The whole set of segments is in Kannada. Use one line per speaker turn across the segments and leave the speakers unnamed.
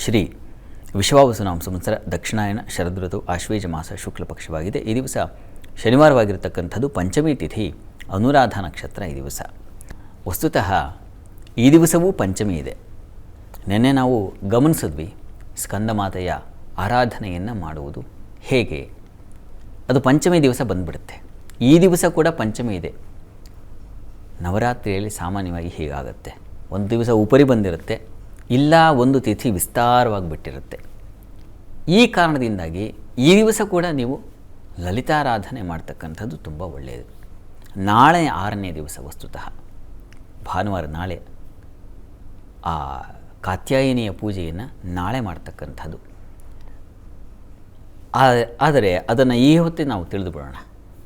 ಶ್ರೀ ವಿಶ್ವಾವಸುನಾಮ ಸಂವತ್ಸರ ದಕ್ಷಿಣಾಯನ ಶರದೃತು ಆಶ್ವೇಜ ಮಾಸ ಶುಕ್ಲ ಪಕ್ಷವಾಗಿದೆ. ಈ ದಿವಸ ಶನಿವಾರವಾಗಿರತಕ್ಕಂಥದ್ದು ಪಂಚಮಿ ತಿಥಿ, ಅನುರಾಧ ನಕ್ಷತ್ರ ಈ ದಿವಸ. ವಸ್ತುತಃ ಈ ದಿವಸವೂ ಪಂಚಮಿ ಇದೆ. ನಿನ್ನೆ ನಾವು ಗಮನಿಸಿದ್ವಿ ಸ್ಕಂದಮಾತೆಯ ಆರಾಧನೆಯನ್ನು ಮಾಡುವುದು ಹೇಗೆ? ಅದು ಪಂಚಮಿ ದಿವಸ ಬಂದ್ಬಿಡುತ್ತೆ. ಈ ದಿವಸ ಕೂಡ ಪಂಚಮಿ ಇದೆ. ನವರಾತ್ರಿಯಲ್ಲಿ ಸಾಮಾನ್ಯವಾಗಿ ಹೀಗಾಗುತ್ತೆ. ಒಂದು ದಿವಸ ಉಪರಿ ಬಂದಿರುತ್ತೆ. ಇಲ್ಲ ಒಂದು ತಿಥಿ ವಿಸ್ತಾರವಾಗಿ ಬಿಟ್ಟಿರುತ್ತೆ ಈ ಕಾರಣದಿಂದಾಗಿ ಈ ದಿವಸ ಕೂಡ ನೀವು ಲಲಿತಾರಾಧನೆ ಮಾಡ್ತಕ್ಕಂಥದ್ದು ತುಂಬ ಒಳ್ಳೆಯದು. ನಾಳೆ ಆರನೇ ದಿವಸ ವಸ್ತುತಃ. ಭಾನುವಾರ ನಾಳೆ ಆ ಕಾತ್ಯಾಯಿನಿಯ ಪೂಜೆಯನ್ನು ನಾಳೆ ಮಾಡ್ತಕ್ಕಂಥದ್ದು. ಆದರೆ ಅದನ್ನು ಈ ಹೊತ್ತೇ ನಾವು ತಿಳಿದುಬಿಡೋಣ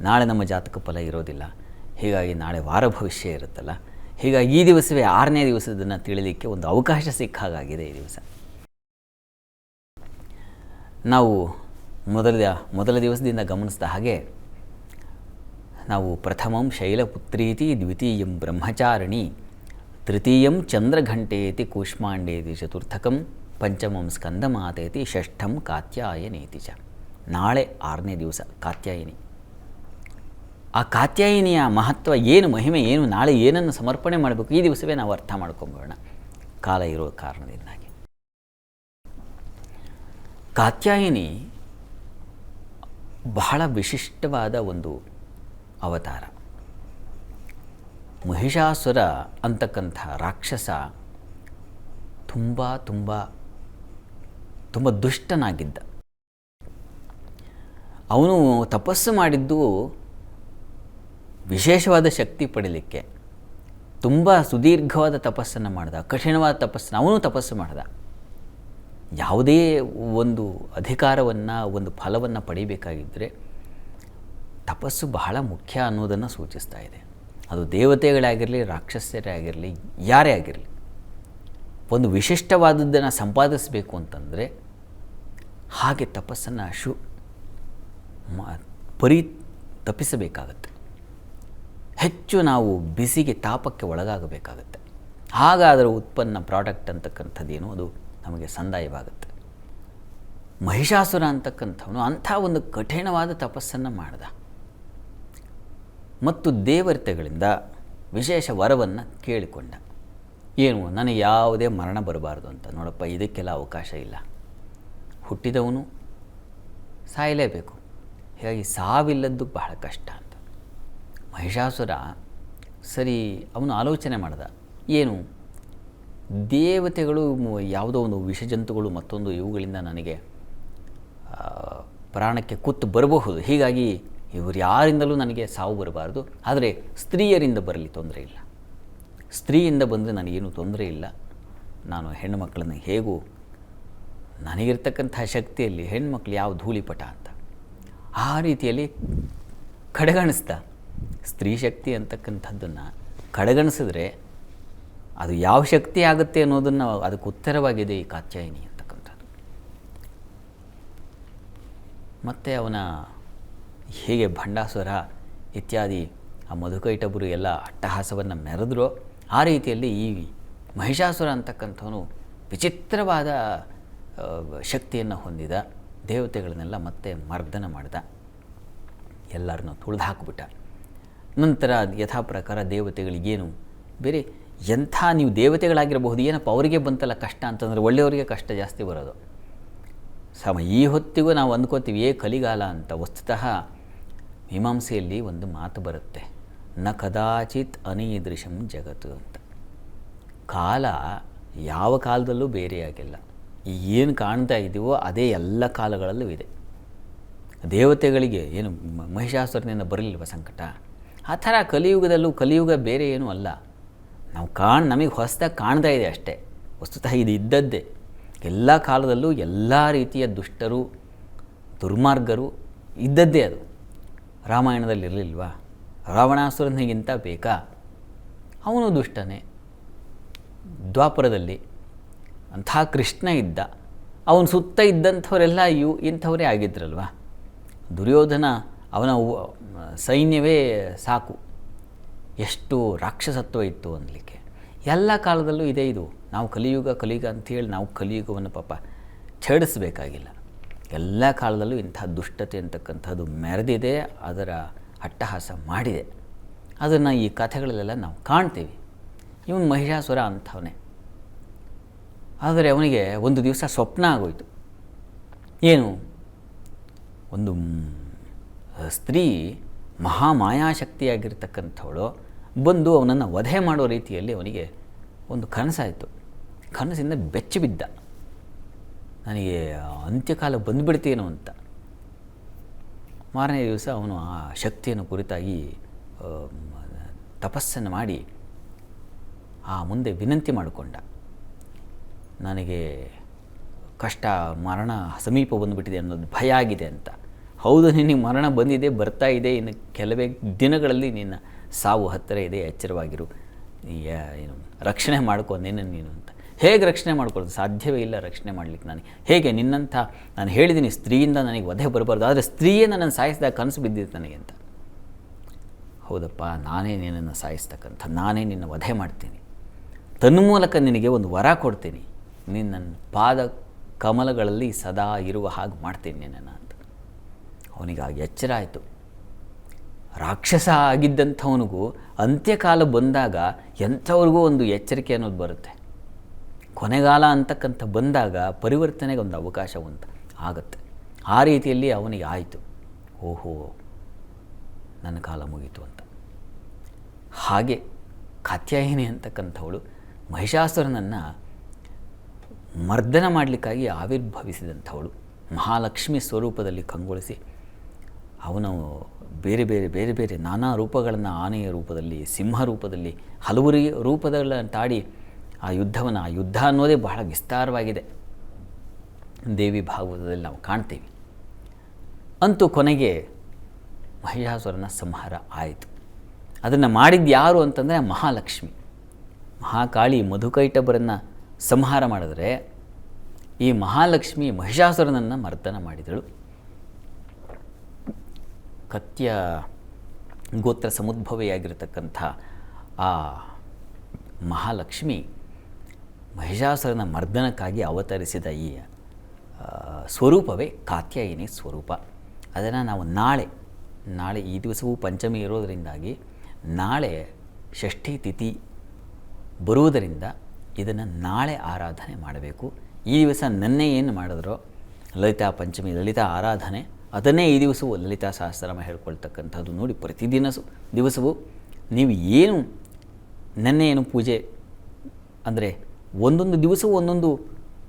ನಾಳೆ ನಮ್ಮ ಜಾತಕ ಫಲ ಇರೋದಿಲ್ಲ. ಹೀಗಾಗಿ ನಾಳೆ ವಾರ ಭವಿಷ್ಯ ಇರುತ್ತಲ್ಲ. ಹೀಗಾಗಿ ಈ ದಿವಸವೇ ಆರನೇ ದಿವಸದನ್ನು ತಿಳಿಲಿಕ್ಕೆ ಒಂದು ಅವಕಾಶ ಸಿಕ್ಕ ಹಾಗಾಗಿದೆ ಈ ದಿವಸ. ನಾವು ಮೊದಲ ಮೊದಲ ದಿವಸದಿಂದ ಗಮನಿಸಿದ ಹಾಗೆ ನಾವು ಪ್ರಥಮಂ ಶೈಲಪುತ್ರೀತಿ ದ್ವಿತೀಯಂ ಬ್ರಹ್ಮಚಾರಿಣಿ ತೃತೀಯಂ ಚಂದ್ರಘಂಟೇತಿ ಕೂಷ್ಮಾಂಡೇತಿ ಚತುರ್ಥಕಂ ಪಂಚಮಂ ಸ್ಕಂದಮಾತೇತಿ ಷಷ್ಠಂ ಕಾತ್ಯಾಯನೇತಿ ಚ. ನಾಳೆ ಆರನೇ ದಿವಸ ಕಾತ್ಯಾಯಿನಿ. ಆ ಕಾತ್ಯಾಯಿನಿಯ ಮಹತ್ವ ಏನು, ಮಹಿಮೆ ಏನು, ನಾಳೆ ಏನನ್ನು ಸಮರ್ಪಣೆ ಮಾಡಬೇಕು, ಈ ದಿವಸವೇ ನಾವು ಅರ್ಥ ಮಾಡ್ಕೊಂಬೋಣ. ಕಾಲ ಇರುವ ಕಾರಣದಿಂದಾಗಿ. ಕಾತ್ಯಾಯಿನಿ ಬಹಳ ವಿಶಿಷ್ಟವಾದ ಒಂದು ಅವತಾರ. ಮಹಿಷಾಸುರ ಅಂತಕ್ಕಂಥ ರಾಕ್ಷಸ ತುಂಬ ತುಂಬ ತುಂಬ ದುಷ್ಟನಾಗಿದ್ದ. ಅವನು ತಪಸ್ಸು ಮಾಡಿದ್ದು ವಿಶೇಷವಾದ ಶಕ್ತಿ ಪಡೀಲಿಕ್ಕೆ ತುಂಬ ಸುದೀರ್ಘವಾದ ತಪಸ್ಸನ್ನು ಮಾಡ್ದ, ಕಠಿಣವಾದ ತಪಸ್ಸನ್ನು ಅವನು ತಪಸ್ಸು ಮಾಡ್ದ. ಯಾವುದೇ ಒಂದು ಅಧಿಕಾರವನ್ನು, ಒಂದು ಫಲವನ್ನು ಪಡಿಬೇಕಾಗಿದ್ದರೆ ತಪಸ್ಸು ಬಹಳ ಮುಖ್ಯ ಅನ್ನೋದನ್ನು ಸೂಚಿಸ್ತಾ ಇದೆ. ಅದು ದೇವತೆಗಳಾಗಿರಲಿ ರಾಕ್ಷಸರೇ ಆಗಿರಲಿ ಯಾರೇ ಆಗಿರಲಿ, ಒಂದು ವಿಶಿಷ್ಟವಾದದ್ದನ್ನು ಸಂಪಾದಿಸಬೇಕು ಅಂತಂದರೆ ಹಾಗೆ ತಪಸ್ಸನ್ನು ಶು ಮ, ಪರಿ ತಪ್ಪಿಸಬೇಕಾಗತ್ತೆ. ಹೆಚ್ಚು ನಾವು ಬಿಸಿಗೆ ತಾಪಕ್ಕೆ ಒಳಗಾಗಬೇಕಾಗತ್ತೆ. ಹಾಗಾದರೆ ಉತ್ಪನ್ನ ಪ್ರಾಡಕ್ಟ್ ಅಂತಕ್ಕಂಥದ್ದೇನು? ಅದು ನಮಗೆ ಸಂದಾಯವಾಗುತ್ತೆ. ಮಹಿಷಾಸುರ ಅಂತಕ್ಕಂಥವನು ಅಂಥ ಒಂದು ಕಠಿಣವಾದ ತಪಸ್ಸನ್ನು ಮಾಡಿದ. ಮತ್ತು ದೇವತೆಗಳಿಂದ ವಿಶೇಷ ವರವನ್ನು ಕೇಳಿಕೊಂಡ. ಏನು, ನನಗೆ ಯಾವುದೇ ಮರಣ ಬರಬಾರ್ದು ಅಂತ. ನೋಡಪ್ಪ, ಇದಕ್ಕೆಲ್ಲ ಅವಕಾಶ ಇಲ್ಲ. ಹುಟ್ಟಿದವನು ಸಾಯಲೇಬೇಕು. ಹೀಗಾಗಿ ಸಾವಿಲ್ಲದ್ದು ಬಹಳ ಕಷ್ಟ. ಮಹಿಷಾಸುರ ಸರಿ ಅವನು ಆಲೋಚನೆ ಮಾಡಿದ, ಏನು? ದೇವತೆಗಳು ಯಾವುದೋ ಒಂದು ವಿಷಜಂತುಗಳು ಮತ್ತೊಂದು ಇವುಗಳಿಂದ ನನಗೆ ಪ್ರಾಣಕ್ಕೆ ಕುತ್ತು ಬರಬಹುದು. ಹೀಗಾಗಿ ಇವರು ಯಾರಿಂದಲೂ ನನಗೆ ಸಾವು ಬರಬಾರ್ದು. ಆದರೆ ಸ್ತ್ರೀಯರಿಂದ ಬರಲಿ ತೊಂದರೆ ಇಲ್ಲ. ಸ್ತ್ರೀಯಿಂದ ಬಂದರೆ ನನಗೇನು ತೊಂದರೆ ಇಲ್ಲ. ನಾನು ಹೆಣ್ಣು ಮಕ್ಕಳನ್ನು ಹೇಗೂ, ನನಗಿರ್ತಕ್ಕಂಥ ಶಕ್ತಿಯಲ್ಲಿ ಹೆಣ್ಮಕ್ಳು ಯಾವ ಧೂಳಿಪಟ ಅಂತ ಆ ರೀತಿಯಲ್ಲಿ ಕಡೆಗಣಿಸ್ದ. ಸ್ತ್ರೀ ಶಕ್ತಿ ಅಂತಕ್ಕಂಥದ್ದನ್ನು ಕಡೆಗಣಿಸಿದ್ರೆ ಅದು ಯಾವ ಶಕ್ತಿ ಆಗುತ್ತೆ ಅನ್ನೋದನ್ನು ಅದಕ್ಕೆ ಉತ್ತರವಾಗಿದೆ ಈ ಕಾತ್ಯಾಯಿನಿ ಅಂತಕ್ಕಂಥದ್ದು. ಮತ್ತು ಅವನ ಹೇಗೆ ಭಂಡಾಸುರ ಇತ್ಯಾದಿ ಆ ಮಧುಕೈಟಬರು ಎಲ್ಲ ಅಟ್ಟಹಾಸವನ್ನು ಮೆರೆದ್ರೋ. ಆ ರೀತಿಯಲ್ಲಿ ಈ ಮಹಿಷಾಸುರ ಅಂತಕ್ಕಂಥವನು ವಿಚಿತ್ರವಾದ ಶಕ್ತಿಯನ್ನು ಹೊಂದಿದ, ದೇವತೆಗಳನ್ನೆಲ್ಲ ಮತ್ತೆ ಮರ್ದನ ಮಾಡಿದ. ಎಲ್ಲರನ್ನೂ ತುಳಿದು ಹಾಕಿಬಿಟ್ಟ. ನಂತರ ಯಥಾ ಪ್ರಕಾರ ದೇವತೆಗಳಿಗೇನು ಬೇರೆ ಎಂಥ ನೀವು ದೇವತೆಗಳಾಗಿರಬಹುದು, ಏನಪ್ಪ, ಅವರಿಗೆ ಬಂತಲ್ಲ ಕಷ್ಟ ಅಂತಂದರೆ ಒಳ್ಳೆಯವರಿಗೆ ಕಷ್ಟ ಜಾಸ್ತಿ ಬರೋದು. ಸಮ, ಈ ಹೊತ್ತಿಗೂ ನಾವು ಅಂದ್ಕೋತೀವಿ, ಏ ಕಲಿಗಾಲ ಅಂತ, ವಸ್ತುತಃ ಮೀಮಾಂಸೆಯಲ್ಲಿ ಒಂದು ಮಾತು ಬರುತ್ತೆ, ನ ಕದಾಚಿತ್ ಅನೀದೃಶಂ ಜಗತ್ತು ಅಂತ. ಕಾಲ ಯಾವ ಕಾಲದಲ್ಲೂ ಬೇರೆಯಾಗಿಲ್ಲ ಏನು ಕಾಣ್ತಾ ಇದ್ದೀವೋ ಅದೇ ಎಲ್ಲ ಕಾಲಗಳಲ್ಲೂ ಇದೆ. ದೇವತೆಗಳಿಗೆ ಏನು ಮಹಿಷಾಸುರನಿಂದ ಬರಲಿಲ್ವ ಸಂಕಟ? ಆ ಥರ ಕಲಿಯುಗದಲ್ಲೂ ಕಲಿಯುಗ ಬೇರೆ ಏನೂ ಅಲ್ಲ. ನಾವು ಕಾಣ್, ನಮಗೆ ಹೊಸದಾಗಿ ಕಾಣ್ತಾ ಇದೆ ಅಷ್ಟೇ. ವಸ್ತುತಃ ಇದು ಇದ್ದದ್ದೇ. ಎಲ್ಲ ಕಾಲದಲ್ಲೂ ಎಲ್ಲ ರೀತಿಯ ದುಷ್ಟರು, ದುರ್ಮಾರ್ಗರು ಇದ್ದದ್ದೇ ಅದು. ರಾಮಾಯಣದಲ್ಲಿ ಇರಲಿಲ್ವಾ ರಾವಣಾಸುರನಿಗಿಂತ ಬೇಕಾ? ಅವನು ದುಷ್ಟನೇ. ದ್ವಾಪುರದಲ್ಲಿ ಅಂಥ ಕೃಷ್ಣ ಇದ್ದ. ಅವನ ಸುತ್ತ ಇದ್ದಂಥವರೆಲ್ಲ ಇವು ಇಂಥವರೇ ಆಗಿದ್ರಲ್ವ? ದುರ್ಯೋಧನ ಅವನ ಸೈನ್ಯವೇ ಸಾಕು. ಎಷ್ಟು ರಾಕ್ಷಸತ್ವ ಇತ್ತು ಅನ್ನಲಿಕ್ಕೆ ಎಲ್ಲ ಕಾಲದಲ್ಲೂ ಇದೆ ಇದು. ನಾವು ಕಲಿಯುಗ ಕಲಿಯುಗ ಅಂಥೇಳಿ ನಾವು ಕಲಿಯುಗವನ್ನು ಪಾಪ ಛೇಡಿಸಬೇಕಾಗಿಲ್ಲ. ಎಲ್ಲ ಕಾಲದಲ್ಲೂ ಇಂಥ ದುಷ್ಟತೆ ಅಂತಕ್ಕಂಥದ್ದು ಮೆರೆದಿದೆ, ಅದರ ಅಟ್ಟಹಾಸ ಮಾಡಿದೆ. ಅದನ್ನು ಈ ಕಥೆಗಳಲ್ಲೆಲ್ಲ ನಾವು ಕಾಣ್ತೀವಿ. ಇವನು ಮಹಿಷಾಸುರ ಅಂಥವನೇ. ಆದರೆ ಅವನಿಗೆ ಒಂದು ದಿವಸ ಸ್ವಪ್ನ ಆಗೋಯಿತು. ಏನು? ಒಂದು ಸ್ತ್ರೀ ಮಹಾಮಾಯಾಶಕ್ತಿಯಾಗಿರ್ತಕ್ಕಂಥವಳು ಬಂದು ಅವನನ್ನು ವಧೆ ಮಾಡೋ ರೀತಿಯಲ್ಲಿ ಅವನಿಗೆ ಒಂದು ಕನಸಾಯಿತು. ಕನಸಿಂದ ಬೆಚ್ಚಿ ಬಿದ್ದ ನನಗೆ ಅಂತ್ಯಕಾಲ ಬಂದುಬಿಡ್ತೇನೋ ಅಂತ. ಮಾರನೇ ದಿವಸ ಅವನು ಆ ಶಕ್ತಿಯನ್ನು ಕುರಿತಾಗಿ ತಪಸ್ಸನ್ನು ಮಾಡಿ ಆ ಮುಂದೆ ವಿನಂತಿ ಮಾಡಿಕೊಂಡ. ನನಗೆ ಕಷ್ಟ, ಮರಣ ಸಮೀಪ ಬಂದುಬಿಟ್ಟಿದೆ ಅನ್ನೋದು ಭಯ ಆಗಿದೆ ಅಂತ. ಹೌದು ನಿನಗೆ ಮರಣ ಬಂದಿದೆ, ಬರ್ತಾ ಇದೆ, ಇನ್ನು ಕೆಲವೇ ದಿನಗಳಲ್ಲಿ ನಿನ್ನ ಸಾವು ಹತ್ತಿರ ಇದೆ, ಎಚ್ಚರವಾಗಿರು. ಏನು, ರಕ್ಷಣೆ ಮಾಡ್ಕೊ ನಿನ್ನ ನೀನು ಅಂತ. ಹೇಗೆ ರಕ್ಷಣೆ ಮಾಡ್ಕೊಳ್ಳೋದು ಸಾಧ್ಯವೇ ಇಲ್ಲ ರಕ್ಷಣೆ ಮಾಡಲಿಕ್ಕೆ ನಾನು ಹೇಗೆ? ನಿನ್ನಂಥ, ನಾನು ಹೇಳಿದ್ದೀನಿ, ಸ್ತ್ರೀಯಿಂದ ನನಗೆ ವಧೆ ಬರಬಾರ್ದು. ಆದರೆ ಸ್ತ್ರೀಯೇ ನನ್ನನ್ನು ಸಾಯಿಸಿದಾಗ ಕನಸು ಬಿದ್ದಿದೆ ನನಗೆ ಅಂತ. ಹೌದಪ್ಪ, ನಾನೇ ನಿನ್ನನ್ನು ಸಾಯಿಸ್ತಕ್ಕಂಥ, ನಾನೇ ನಿನ್ನ ವಧೆ ಮಾಡ್ತೀನಿ. ತನ್ಮೂಲಕ ನಿನಗೆ ಒಂದು ವರ ಕೊಡ್ತೀನಿ. ನಿನ್ನ ಪಾದ ಕಮಲಗಳಲ್ಲಿ ಸದಾ ಇರುವ ಹಾಗೆ ಮಾಡ್ತೀನಿ ನಿನ್ನನ್ನು. ಅವನಿಗೆ ಆ ಎಚ್ಚರ ಆಯಿತು ರಾಕ್ಷಸ ಆಗಿದ್ದಂಥವನಿಗೂ ಅಂತ್ಯಕಾಲ ಬಂದಾಗ ಎಂಥವ್ರಿಗೂ ಒಂದು ಎಚ್ಚರಿಕೆ ಅನ್ನೋದು ಬರುತ್ತೆ. ಕೊನೆಗಾಲ ಅಂತಕ್ಕಂಥ ಬಂದಾಗ ಪರಿವರ್ತನೆಗೆ ಒಂದು ಅವಕಾಶ ಉಂಟು, ಆಗುತ್ತೆ. ಆ ರೀತಿಯಲ್ಲಿ ಅವನಿಗೆ ಆಯಿತು. ಓಹೋ, ನನ್ನ ಕಾಲ ಮುಗೀತು ಅಂತ. ಹಾಗೆ ಕಾತ್ಯಾಯಿನಿ ಅಂತಕ್ಕಂಥವಳು ಮಹಿಷಾಸುರನನ್ನು ಮರ್ದನ ಮಾಡಲಿಕ್ಕಾಗಿ ಆವಿರ್ಭವಿಸಿದಂಥವಳು. ಮಹಾಲಕ್ಷ್ಮಿ ಸ್ವರೂಪದಲ್ಲಿ ಕಂಗೊಳಿಸಿ ಅವನು ಬೇರೆ ಬೇರೆ ಬೇರೆ ಬೇರೆ ನಾನಾ ರೂಪಗಳನ್ನು ಆನೆಯ ರೂಪದಲ್ಲಿ, ಸಿಂಹ ರೂಪದಲ್ಲಿ ಹಲವು ರೂಪದಲ್ಲ ತಾಡಿ ಆ ಯುದ್ಧವನ್ನು, ಆ ಯುದ್ಧ ಅನ್ನೋದೇ ಬಹಳ ವಿಸ್ತಾರವಾಗಿದೆ. ದೇವಿ ಭಾಗವತದಲ್ಲಿ ನಾವು ಕಾಣ್ತೀವಿ. ಅಂತೂ ಕೊನೆಗೆ ಮಹಿಷಾಸುರನ ಸಂಹಾರ ಆಯಿತು. ಅದನ್ನು ಮಾಡಿದ್ದು ಯಾರು ಅಂತಂದರೆ ಮಹಾಲಕ್ಷ್ಮಿ. ಮಹಾಕಾಳಿ ಮಧುಕೈಟಬ್ಬರನ್ನು ಸಂಹಾರ ಮಾಡಿದರೆ ಈ ಮಹಾಲಕ್ಷ್ಮಿ ಮಹಿಷಾಸುರನನ್ನು ಮರ್ದನ ಮಾಡಿದಳು. ಕತ್ಯ ಗೋತ್ರ ಸಮುದ್ಭವೆಯಾಗಿರತಕ್ಕಂಥ ಆ ಮಹಾಲಕ್ಷ್ಮಿ ಮಹಿಷಾಸುರನ ಮರ್ದನಕ್ಕಾಗಿ ಅವತರಿಸಿದ ಈ ಸ್ವರೂಪವೇ ಕಾತ್ಯಾಯಿನಿ ಸ್ವರೂಪ. ಅದನ್ನು ನಾವು ನಾಳೆ ನಾಳೆ ಈ ದಿವಸವೂ ಪಂಚಮಿ ಇರೋದರಿಂದಾಗಿ ನಾಳೆ ಷಷ್ಠಿ ತಿಥಿ ಬರುವುದರಿಂದ ಇದನ್ನು ನಾಳೆ ಆರಾಧನೆ ಮಾಡಬೇಕು. ಈ ದಿವಸ ನೆನ್ನೆ ಏನು ಮಾಡಿದ್ರೋ ಲಲಿತಾ ಪಂಚಮಿ, ಲಲಿತಾ ಆರಾಧನೆ ಅದನ್ನೇ ಈ ದಿವಸವೂ ಲಲಿತಾ ಸಹಸ್ರನಾಮ ಹೇಳ್ಕೊಳ್ತಕ್ಕಂಥದ್ದು ನೋಡಿ ಪ್ರತಿದಿನ ದಿವಸವು ನೀವು ಏನು ನೆನ್ನೆ ಏನು ಪೂಜೆ ಅಂದರೆ ಒಂದೊಂದು ದಿವಸವೂ ಒಂದೊಂದು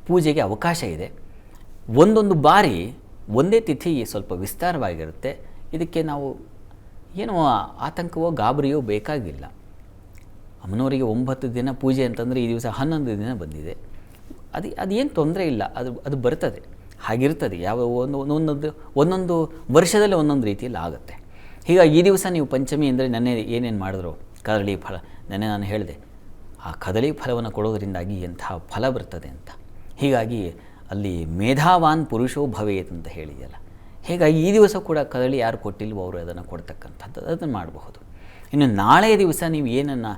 ಪೂಜೆಗೆ ಅವಕಾಶ ಇದೆ. ಒಂದೊಂದು ಬಾರಿ ಒಂದೇ ತಿಥಿ ಸ್ವಲ್ಪ ವಿಸ್ತಾರವಾಗಿರುತ್ತೆ. ಇದಕ್ಕೆ ನಾವು ಏನೋ ಆತಂಕವೋ ಗಾಬರಿಯೋ ಬೇಕಾಗಿಲ್ಲ. ಅಮ್ಮನವರಿಗೆ ಒಂಬತ್ತು ದಿನ ಪೂಜೆ ಅಂತಂದರೆ ಈ ದಿವಸ ಹನ್ನೊಂದು ದಿನ ಬಂದಿದೆ. ಅದು ಅದೇನು ತೊಂದರೆ ಇಲ್ಲ. ಅದು ಅದು ಬರ್ತದೆ. ಹಾಗಿರ್ತದೆ. ಯಾವ ಒಂದು ಒಂದೊಂದು ಒಂದೊಂದು ವರ್ಷದಲ್ಲಿ ಒಂದೊಂದು ರೀತಿಯಲ್ಲಿ ಆಗುತ್ತೆ. ಹೀಗಾಗಿ ಈ ದಿವಸ ನೀವು ಪಂಚಮಿ ಅಂದರೆ ನೆನ್ನೆ ಏನೇನು ಮಾಡಿದ್ರು? ಕದಳಿ ಫಲ, ನೆನ್ನೆ ನಾನು ಹೇಳಿದೆ, ಆ ಕದಳಿ ಫಲವನ್ನು ಕೊಡೋದರಿಂದಾಗಿ ಎಂಥ ಫಲ ಬರ್ತದೆ ಅಂತ. ಹೀಗಾಗಿ ಅಲ್ಲಿ ಮೇಧಾವಾನ್ ಪುರುಷೋ ಭವೇತ್ ಅಂತ ಹೇಳಿದೆಯಲ್ಲ. ಹೀಗಾಗಿ ಈ ದಿವಸ ಕೂಡ ಕದಳಿ ಯಾರು ಕೊಟ್ಟಿಲ್ವೋ ಅವರು ಅದನ್ನು ಕೊಡ್ತಕ್ಕಂಥದ್ದು, ಅದನ್ನು ಮಾಡಬಹುದು. ಇನ್ನು ನಾಳೆಯ ದಿವಸ ನೀವು ಏನನ್ನು,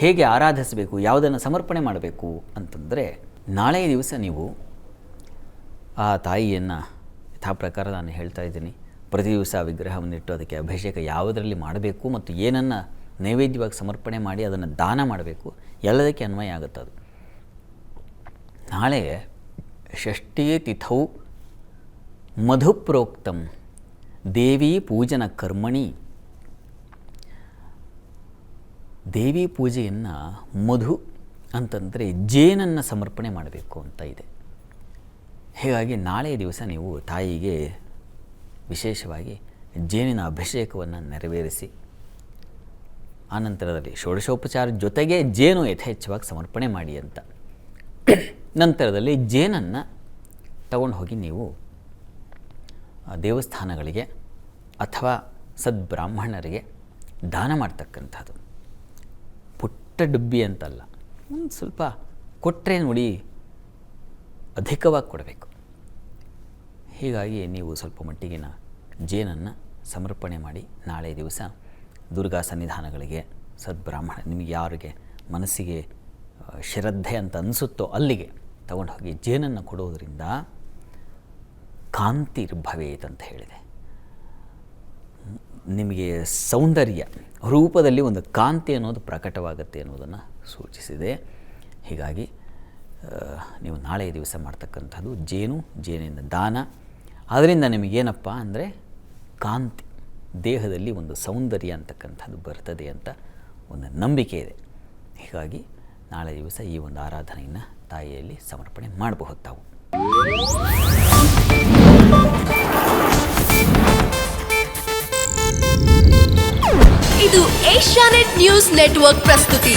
ಹೇಗೆ ಆರಾಧಿಸಬೇಕು, ಯಾವುದನ್ನು ಸಮರ್ಪಣೆ ಮಾಡಬೇಕು ಅಂತಂದರೆ ನಾಳೆಯ ದಿವಸ ನೀವು ಆ ತಾಯಿಯನ್ನು ಯಥಾ ಪ್ರಕಾರ ನಾನು ಹೇಳ್ತಾ ಇದ್ದೀನಿ. ಪ್ರತಿ ದಿವಸ ವಿಗ್ರಹವನ್ನಿಟ್ಟು ಅದಕ್ಕೆ ಅಭಿಷೇಕ ಯಾವುದರಲ್ಲಿ ಮಾಡಬೇಕು ಮತ್ತು ಏನನ್ನು ನೈವೇದ್ಯವಾಗಿ ಸಮರ್ಪಣೆ ಮಾಡಿ ಅದನ್ನು ದಾನ ಮಾಡಬೇಕು, ಎಲ್ಲದಕ್ಕೆ ಅನ್ವಯ ಆಗುತ್ತೆ ಅದು. ನಾಳೆ ಷಷ್ಠಿ ತಿಥೌ ಮಧುಪ್ರೋಕ್ತಂ ದೇವಿ ಪೂಜನ ಕರ್ಮಣಿ. ದೇವಿ ಪೂಜೆಯನ್ನು ಮಧು ಅಂತಂದರೆ ಜೇನನ್ನು ಸಮರ್ಪಣೆ ಮಾಡಬೇಕು ಅಂತ ಇದೆ. ಹೀಗಾಗಿ ನಾಳೆಯ ದಿವಸ ನೀವು ತಾಯಿಗೆ ವಿಶೇಷವಾಗಿ ಜೇನಿನ ಅಭಿಷೇಕವನ್ನು ನೆರವೇರಿಸಿ, ಆನಂತರದಲ್ಲಿ ಷೋಡಶೋಪಚಾರ ಜೊತೆಗೆ ಜೇನು ಯಥೇಚ್ಛವಾಗಿ ಸಮರ್ಪಣೆ ಮಾಡಿ ಅಂತ. ನಂತರದಲ್ಲಿ ಜೇನನ್ನು ತಗೊಂಡು ಹೋಗಿ ನೀವು ದೇವಸ್ಥಾನಗಳಿಗೆ ಅಥವಾ ಸದ್ಬ್ರಾಹ್ಮಣರಿಗೆ ದಾನ ಮಾಡ್ತಕ್ಕಂಥದ್ದು. ಪುಟ್ಟ ಡುಬ್ಬಿ ಅಂತಲ್ಲ, ಒಂದು ಸ್ವಲ್ಪ ಕೊಟ್ಟರೆ ನೋಡಿ ಅಧಿಕವಾಗಿ ಕೊಡಬೇಕು. ಹೀಗಾಗಿ ನೀವು ಸ್ವಲ್ಪ ಮಟ್ಟಿಗಿನ ಜೇನನ್ನು ಸಮರ್ಪಣೆ ಮಾಡಿ ನಾಳೆ ದಿವಸ ದುರ್ಗಾ ಸನ್ನಿಧಾನಗಳಿಗೆ ಸದ್ಬ್ರಾಹ್ಮಣ ನಿಮಗೆ ಯಾರಿಗೆ ಮನಸ್ಸಿಗೆ ಶ್ರದ್ಧೆ ಅಂತ ಅನಿಸುತ್ತೋ ಅಲ್ಲಿಗೆ ತಗೊಂಡು ಹೋಗಿ ಜೇನನ್ನು ಕೊಡೋದರಿಂದ ಕಾಂತಿ ಭವೇತ್ ಅಂತ ಹೇಳಿದೆ. ನಿಮಗೆ ಸೌಂದರ್ಯ ರೂಪದಲ್ಲಿ ಒಂದು ಕಾಂತಿ ಅನ್ನೋದು ಪ್ರಕಟವಾಗುತ್ತೆ ಅನ್ನೋದನ್ನು ಸೂಚಿಸಿದೆ. ಹೀಗಾಗಿ ನೀವು ನಾಳೆ ದಿವಸ ಮಾಡ್ತಕ್ಕಂಥದ್ದು ಜೇನು, ಜೇನಿನ ದಾನ ಅದರಿಂದ ನಿಮಗೇನಪ್ಪ ಅಂದರೆ ಕಾಂತಿ, ದೇಹದಲ್ಲಿ ಒಂದು ಸೌಂದರ್ಯ ಅಂತಕ್ಕಂಥದ್ದು ಬರ್ತದೆ ಅಂತ ಒಂದು ನಂಬಿಕೆ ಇದೆ. ಹೀಗಾಗಿ ನಾಳೆ ದಿವಸ ಈ ಒಂದು ಆರಾಧನೆಯನ್ನು ತಾಯಿಯಲ್ಲಿ ಸಮರ್ಪಣೆ ಮಾಡಬಹುದು ತಾವು
ಇದು ಏಷ್ಯಾನೆಟ್ ನ್ಯೂಸ್ ನೆಟ್ವರ್ಕ್ ಪ್ರಸ್ತುತಿ.